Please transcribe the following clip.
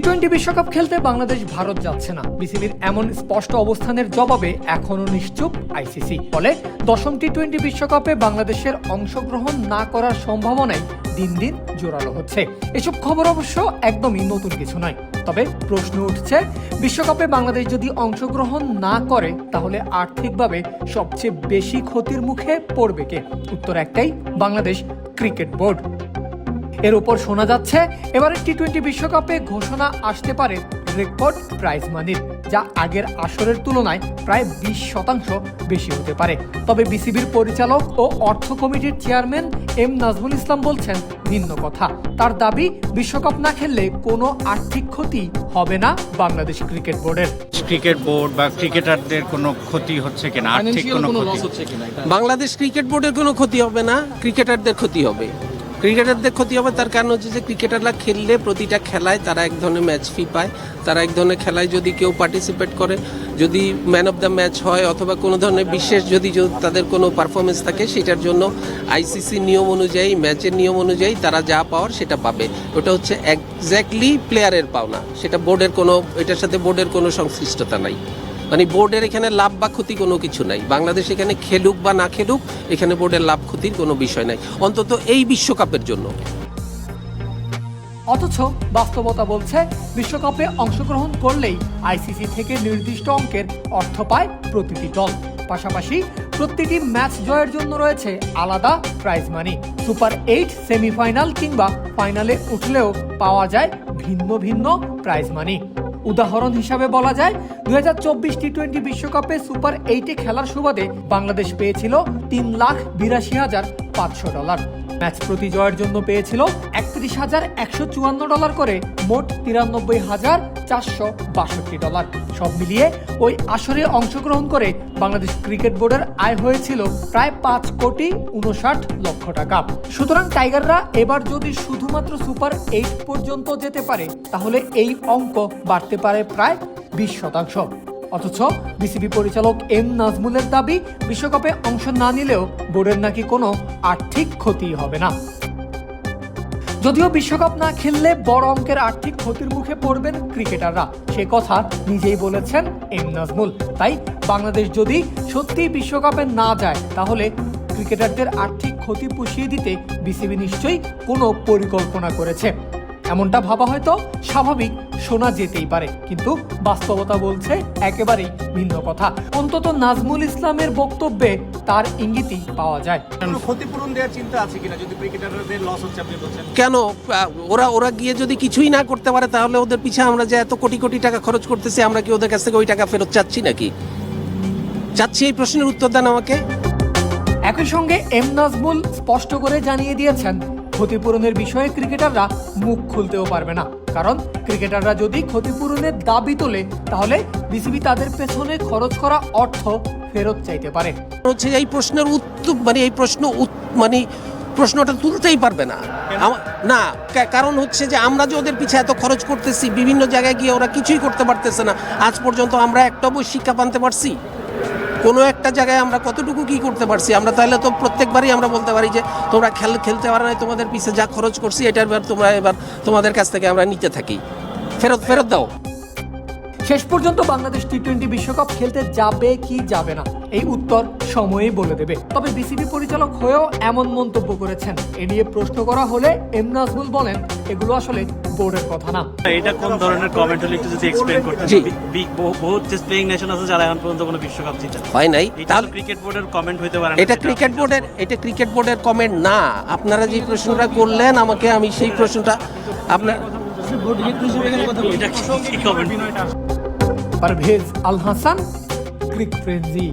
Twenty বিশ্বকাপ খেলতে বাংলাদেশ, ভারত যাচ্ছে না। বিসিবির এমন স্পষ্ট অবস্থানের জবাবে এখনও নিশ্চুপ আইসিসি। ফলে দশম টি টোয়েন্টি বিশ্বকাপে বাংলাদেশের অংশগ্রহণ না করার সম্ভাবনাই দিন দিন জোরালো হচ্ছে। এসব খবর অবশ্য একদমই নতুন কিছু নয়। তবে প্রশ্ন উঠছে, বিশ্বকাপে বাংলাদেশ যদি অংশগ্রহণ না করে, তাহলে আর্থিকভাবে সবচেয়ে বেশি ক্ষতির মুখে পড়বে কে? উত্তর একটাই, বাংলাদেশ ক্রিকেট বোর্ড। এর উপর শোনা যাচ্ছে এবারে টি টোয়েন্টি বিশ্বকাপে ঘোষণা আসতে পারে রেকর্ড প্রাইজ মানির যা আগের আসরের তুলনায় প্রায় বিশ শতাংশ বেশি হতে পারে। তবে বিসিবির পরিচালক ও অর্থ কমিটির চেয়ারম্যান এম নাজমুল ইসলাম বলছেন ভিন্ন কথা তার দাবি বিশ্বকাপ না খেললে কোনো আর্থিক ক্ষতি হবে না বাংলাদেশ ক্রিকেট বোর্ডের। ক্রিকেট বোর্ড বা ক্রিকেটারদের কোনো ক্ষতি হচ্ছে কিনা? আর্থিক কোনো ক্ষতি? বাংলাদেশ ক্রিকেট বোর্ডের কোনো ক্ষতি হবে না ক্রিকেটারদের ক্ষতি হবে। ক্রিকেটারদের ক্ষতি হবে, তার কারণ হচ্ছে যে ক্রিকেটাররা খেললে প্রতিটা খেলায় তারা এক ধরনের ম্যাচ ফি পায়। তারা এক ধরনের খেলায় যদি কেউ পার্টিসিপেট করে, যদি ম্যান অফ দ্য ম্যাচ হয় অথবা কোনো ধরনের বিশেষ যদি তাদের কোনো পারফরমেন্স থাকে, সেটার জন্য আইসিসি নিয়ম অনুযায়ী ম্যাচের নিয়ম অনুযায়ী তারা যা পাওয়ার সেটা পাবে। ওটা হচ্ছে একজ্যাক্টলি প্লেয়ারের পাওনা। সেটা বোর্ডের কোনো এটার সাথে বোর্ডের কোনো সংশ্লিষ্টতা নাই। মানে বোর্ডের এখানে লাভ বা ক্ষতি কোনো কিছু নাই। বাংলাদেশ এখানে খেলুক বা না খেলুক, এখানে বোর্ডের লাভ ক্ষতির কোনো বিষয় নাই। অন্তত এই বিশ্বকাপের জন্য। অথচ বাস্তবতা বলছে, বিশ্বকাপে অংশগ্রহণ করলেই আইসিসি থেকে নির্দিষ্ট অঙ্কের অর্থ পায় প্রতিটি দল। পাশাপাশি প্রতিটি ম্যাচ জয়ের জন্য রয়েছে আলাদা prize money super eight semifinal কিংবা ফাইনালে উঠলেও পাওয়া যায় ভিন্ন ভিন্ন প্রাইজ মানি উদাহরণ হিসাবে বলা যায়, দুই হাজার চব্বিশ টি টোয়েন্টি বিশ্বকাপে সুপার এইটে খেলার সুবাদে বাংলাদেশ পেয়েছিল তিন লাখ বিরাশি হাজার পাঁচশো ডলার। ম্যাচ প্রতি জয়ের জন্য পেয়েছিল একত্রিশ হাজার একশো চুয়ান্ন ডলার করে মোট তিরানব্বই হাজার চারশো বাষট্টি ডলার। সব মিলিয়ে ওই আসরে অংশগ্রহণ করে বাংলাদেশ ক্রিকেট বোর্ডের আয় হয়েছিল প্রায় পাঁচ কোটি উনষাট লক্ষ টাকা। সুতরাং টাইগাররা এবার যদি শুধুমাত্র সুপার এইট পর্যন্ত যেতে পারে, তাহলে এই অঙ্ক বাড়তে পারে প্রায় বিশ শতাংশ। অথচ বিসিবি পরিচালক এম নাজমুলের দাবি, বিশ্বকাপে অংশ না নিলেও বোর্ডের নাকি কোনো আর্থিক ক্ষতি হবে না। যদিও বিশ্বকাপ না খেললে বড় অঙ্কের আর্থিক ক্ষতির মুখে পড়বেন ক্রিকেটাররা। সে কথা নিজেই বলেছেন এম নাজমুল। তাই বাংলাদেশ যদি সত্যি বিশ্বকাপে না যায়, তাহলে ক্রিকেটারদের আর্থিক ক্ষতি পুষিয়ে দিতে বিসিবি নিশ্চয়ই কোনো পরিকল্পনা করেছে। এমনটা ভাবা হয়তো স্বাভাবিক শোনা যেতেই পারে কিন্তু বাস্তবতা বলছে একেবারেই ভিন্ন কথা। অন্তত নাজমুল ইসলামের বক্তব্যে তার ইঙ্গিতই পাওয়া যায়। ক্ষতিপূরণ দেওয়ার চিন্তা আছে কিনা যদি ক্রিকেটারদের লস হচ্ছে আপনি বলছেন? কেন? ওরা ওরা গিয়ে যদি কিছুই না করতে পারে তাহলে ওদের পিছে আমরা যে এত কোটি কোটি টাকা খরচ করতেছি আমরা কি ওদের কাছ থেকে ওই টাকা ফেরত চাচ্ছি নাকি? চাচ্ছি এই প্রশ্নের উত্তর দেন আমাকে। একই সঙ্গে এম নাজমুল স্পষ্ট করে জানিয়ে দিয়েছেন ক্ষতিপূরণের বিষয়ে ক্রিকেটাররা মুখ খুলতেও পারবে না। কারণ ক্রিকেটাররা যদি ক্ষতিপূরণের দাবি তোলে তাহলে বিসিবি তাদের পেছনে খরচ করা অর্থ ফেরত চাইতে পারে। হচ্ছে এই প্রশ্নের উত্তর মানে এই প্রশ্ন মানে প্রশ্নটা তুলতেই পারবে না। না কারণ হচ্ছে যে আমরা যে ওদের পিছে এত খরচ করতেছি বিভিন্ন জায়গায় গিয়ে ওরা কিছুই করতে পারতেছে না। আজ পর্যন্ত আমরা একটা বই শিক্ষা পানতে পারছি? কোনো একটা জায়গায় আমরা কতটুকু কি করতে পারছি? আমরা তাহলে তো প্রত্যেকবারই আমরা বলতে পারি যে, তোমরা খেল, খেলতে পারো না তোমাদের পিছে যা খরচ করছি, এটার এবার তোমরা এবার তোমাদের কাছ থেকে আমরা নিতে থাকি। ফেরত ফেরত দাও। শেষ পর্যন্ত বাংলাদেশ টি টোয়েন্টি বিশ্বকাপ খেলতে যাবে কি যাবে না, এই উত্তর সময়ই বলে দেবে। তবে বিসিবি পরিচালক হয়েও এমন মন্তব্য করেছেন। এ নিয়ে প্রশ্ন করা হলে এম নাজমুল বলেন, এগুলো আসলে বোর্ডের কথা না? এটা কোন ধরনের কমেন্ট হলে একটু যদি এক্সপ্লেইন বহু- বহুত যে প্লেইং নেশন আছে যারা এখন পর্যন্ত কোনো বিশ্বকাপ জিতে হয় নাই। এটা তাহলে ক্রিকেট বোর্ডের কমেন্ট হইতে পারে এটা ক্রিকেট বোর্ডের এটা ক্রিকেট বোর্ডের কমেন্ট না। আপনারা যে প্রশ্নটা করলেন আমাকে আমি সেই প্রশ্নটা আপনার পারভেজ আল হাসান ক্রিক ফ্রেন্জি